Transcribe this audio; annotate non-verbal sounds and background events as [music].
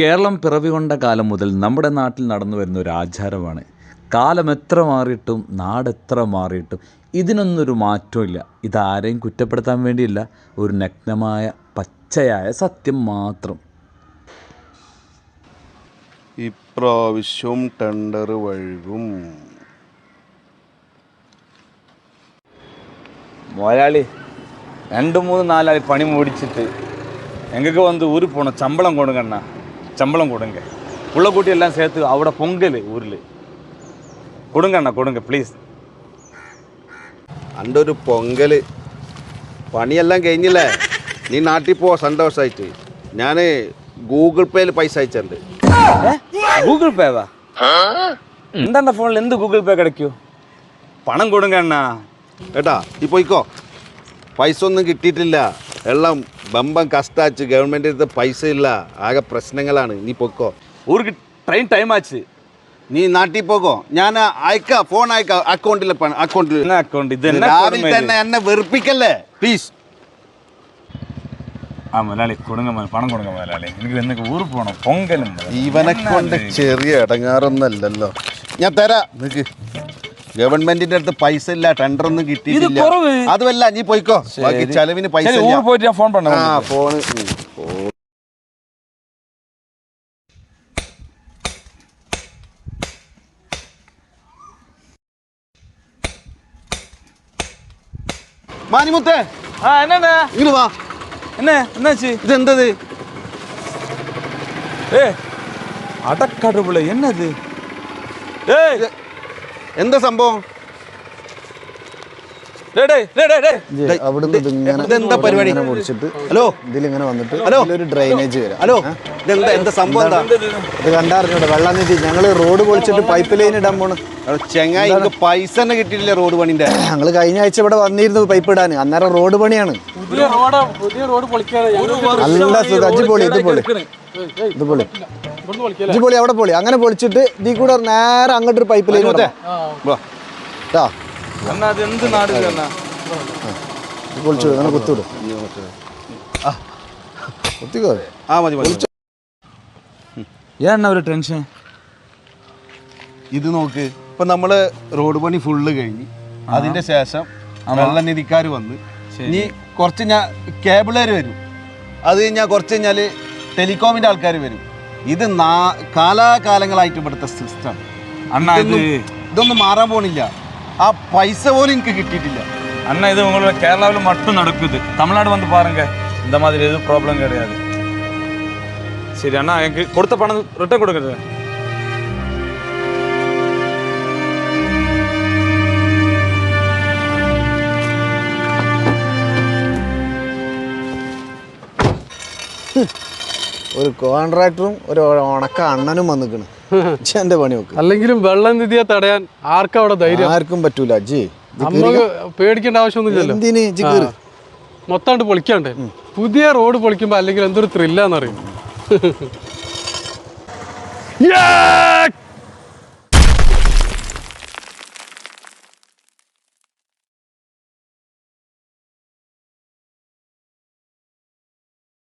കേരളം പിറവി കൊണ്ട കാലം മുതൽ നമ്മുടെ നാട്ടിൽ നടന്നു വരുന്ന ഒരു ആചാരമാണ്. കാലം എത്ര മാറിയിട്ടും നാട് എത്ര മാറിയിട്ടും ഇതിനൊന്നൊരു മാറ്റമില്ല ഇതാരെയും കുറ്റപ്പെടുത്താൻ വേണ്ടിയില്ല. ഒരു നഗ്നമായ പച്ചയായ സത്യം മാത്രം. ഇപ്രാവശ്യം ടെണ്ടർ വഴുകും മുതലാളി രണ്ട് മൂന്ന് നാലാളി പണി മുടിച്ചിട്ട് എങ്ങക്ക് വന്ന് ഊരി പോണം ശമ്പളം കൊടുക്കണ്ണ சம்பளம் கொடுங்க உள்ள கூட்டி எல்லாம் சேர்த்து அவட பொங்கல் ஊரில் கொடுங்கண்ணா கொடுங்க ப்ளீஸ் എൻ്റെ ഒരു പൊങ്കല് പണിയെല്ലാം കഴിഞ്ഞില്ലേ നീ നാട്ടിൽ പോ സന്തോഷമായിട്ട് ഞാൻ ഗൂഗിൾ പേയിൽ പൈസ അയച്ചിട്ടുണ്ട് கூகுள் பேவா இந்தாண்ட ஃபோனில் எந்த கூகுள் பே கிடைக்கும் பணம் கொடுங்க அண்ணா കേട്ടാ നീ പോയിക്കോ പൈസ ഒന്നും കിട്ടിയിട്ടില്ല എല്ലാം ബമ്പം കഷ്ടാച്ച് ഗവൺമെന്റ് അടുത്ത് പൈസ ഇല്ല. ആകെ പ്രശ്നങ്ങളാണ്. നീ പൊക്കോ ഊർക്ക് ട്രെയിൻ ടൈം ആച്ച്. നീ നാട്ടിൽ പോകോ ഞാൻ അയക്കാം ഫോൺ അയക്കാം അക്കൗണ്ടിൽ അക്കൗണ്ടിൽ അക്കൗണ്ട് ഇത് രാവിലെ തന്നെ എന്നെ വെറുപ്പിക്കല്ലേ? പ്ലീസ് ആ മുതലാളി കൊടുങ്ങ പണം കൊടുങ്ങ മുതലാളി. എനിക്ക് എന്നൊക്കെ ഊർ പോണം. പൊങ്കലും ഇവനെ കൊണ്ട് ചെറിയ ഇടങ്ങാറൊന്നല്ലല്ലോ ഞാൻ തരാം. നിനക്ക് ഗവൺമെന്റിന്റെ അടുത്ത് പൈസ ഇല്ല ടെൻഡർ ഒന്നും കിട്ടിയിട്ടില്ല. കുറവ്. അതുമല്ല നീ പോയിക്കോ. ബാക്കി ചെലവിന് പൈസ ശരി ഇല്ല. ഊർ പോയിട്ട് ഞാൻ ഫോൺ പണ്ട ആ ഫോണ് മാനിമുത്തേ ആ എന്നാ? ഇങ്ങനെ വാ. എന്നെ എന്നാ ചേ ഇതെന്തത്? ഏ അടക്കടവുള എന്നது ഏ എന്താ സംഭവം? ഹലോ? ഇതിലിങ്ങനെ വന്നിട്ട് ഹലോ. ഒരു ഡ്രൈനേജ് വരാം. ഹലോ? ഇതെന്താ എന്താ സംഭവം എന്താ? ഇത് വെള്ളം നീതി ഞങ്ങൾ റോഡ് പൊളിച്ചിട്ട് പൈപ്പ് ലൈൻ ഇടാൻ പോണു. ചെങ്ങായി പൈസ തന്നെ കിട്ടിയിട്ടില്ല റോഡ് പണിന്റെ? ഞങ്ങൾ കഴിഞ്ഞ ആഴ്ച ഇവിടെ വന്നിരുന്നു പൈപ്പ് ഇടാൻ അന്നേരം റോഡ് പണിയാണ്. പുതിയ റോഡ് പുതിയ റോഡ് പൊളിക്കാതെ നല്ല സുഖം. അജി പൊളി ഇത് പൊളി. ഇത് പൊളി. ഇവിടുന്ന് പൊളി അവിടെ പൊളി. അങ്ങനെ പൊളിച്ചിട്ട് ഇതിൽ കൂടെ നേരെ അങ്ങോട്ടൊരു പൈപ്പ് ലൈൻ. കേട്ടോ അണ്ണാ എന്ത് നാട് അണ്ണാ? ആ മതി മതി ടെൻഷൻ ഇത് നോക്ക് ഇപ്പൊ നമ്മൾ റോഡ് പണി ഫുള്ള് കഴിഞ്ഞ് അതിന്റെ ശേഷം വെള്ളനിധിക്കാർ വന്ന് ഇനി കുറച്ച് ഞാൻ കേബിളുകാർ വരും. അത് കഴിഞ്ഞാൽ കുറച്ച് കഴിഞ്ഞാൽ ടെലികോമിന്റെ ആൾക്കാർ വരും. ഇത് കാലാകാലങ്ങളായിട്ട് ഇവിടുത്തെ സിസ്റ്റം ഇതൊന്നും മാറാൻ പോണില്ല. ആ പൈസ പോലും എനിക്ക് കിട്ടിയിട്ടില്ല அண்ணா இது உங்களோட கேரளாவில் மட்டும் நடக்குது தமிழ்நாடு வந்து பாருங்க இந்த மாதிரி எதுவும் ப்ராப்ளம் கிடையாது சரி அண்ணா எனக்கு கொடுத்த பணம் ரிட்டர்ன் கொடுக்குறது ഒരു കോൺട്രാക്ടറും ഒരു ഉണക്ക അണ്ണനും വന്നിക്കണ്. എന്റെ പണി നോക്ക് അല്ലെങ്കിലും വെള്ളം നിധിയെ തടയാൻ ആർക്കും അവിടെ ധൈര്യം? ആർക്കും പറ്റൂല. ജി നമുക്ക് പേടിക്കേണ്ട ആവശ്യമൊന്നുമില്ലല്ലോ? എന്തിന് കേറ്? മൊത്തമായിട്ട് പൊളിക്കാണ്ടേ. പുതിയ റോഡ് പൊളിക്കുമ്പോ അല്ലെങ്കിൽ എന്തൊരു ത്രില്ലാന്നറിയും [laughs]